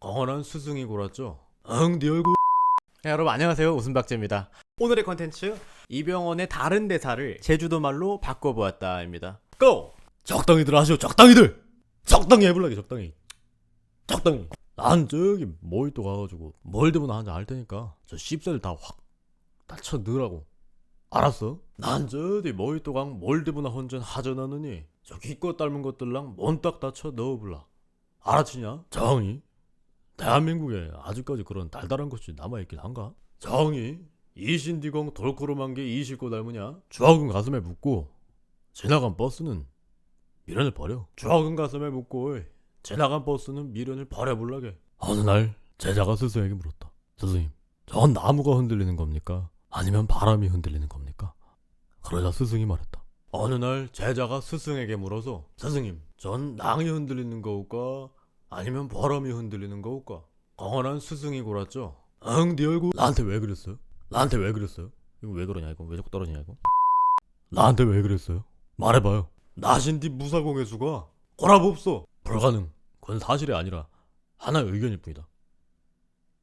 건한 스승이 골았죠. 응, 네 얼굴. 네, 여러분 안녕하세요. 웃음박재입니다. 오늘의 컨텐츠 이병헌의 다른 대사를 제주도 말로 바꿔보았다입니다. 고! 적당히들 하시오. 적당히들. 적당히 해볼라게 적당히. 적당히. 난 저기 모히또 가가지고 뭘 되면 한잔 할 테니까 저 씹새를 다확 다쳐 넣으라고. 알았어? 난 저디 모히또강 몰디브나 혼전 하전하느니 저 기껏 닮은 것들랑 몬딱 다쳐 넣어볼라. 알았지냐? 정이? 대한민국에 아직까지 그런 달달한 것이 남아있긴 한가? 정이? 이신디공 돌코름한 게 이실고 닮으냐? 주학은 가슴에 묻고 지나간 버스는 미련을 버려. 주학은 가슴에 묻고 지나간 버스는 미련을 버려볼라게. 어느 날 제자가 스승에게 물었다. 스승님, 전 나무가 흔들리는 겁니까? 아니면 바람이 흔들리는 겁니까? 그러자 스승이 말했다. 어느 날 제자가 스승에게 물어서 스승님, 전 낭이 흔들리는 거울까? 아니면 바람이 흔들리는 거울까? 강원한 스승이 골았죠. 응, 네 얼굴 나한테 왜 그랬어요? 나한테 왜 그랬어요? 이거 왜 그러냐 이거 왜 자꾸 떨어지냐 이거? 나한테 왜 그랬어요? 말해봐요. 나신 뒤 무사공의 수가 없어. 불가능. 그건 사실이 아니라 하나의 의견일 뿐이다.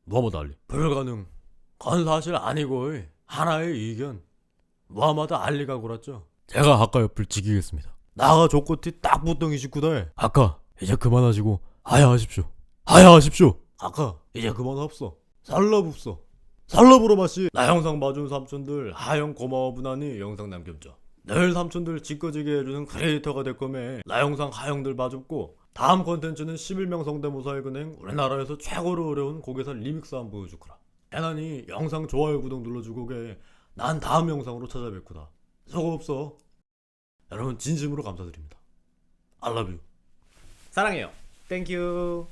무함마드 알리. 불가능. 그건 사실 아니고 하나의 의견. 무함마드 알리가 골았죠. 제가 아까 옆을 지키겠습니다. 나가 족고티 딱 붙던 29대. 아까 이제 그만하시고 하야하십시오. 하야하십시오. 아까 이제 그만 합소. 살러붙소. 살러부로 마시. 나 영상 봐준 삼촌들 하영 고마워 분하니 영상 남겼죠. 늘 삼촌들 짓거지게 해주는 크리에이터가 될 거매 나 영상 하영들 봐줬고 다음 컨텐츠는 11명 성대모사의 근행 우리나라에서 최고로 어려운 고개사 리믹스 한번 보여주거라 애나니 영상 좋아요 구독 눌러주고 게난 다음 영상으로 찾아뵙구다 수고 없어 여러분 진심으로 감사드립니다 I love you 사랑해요 Thank you.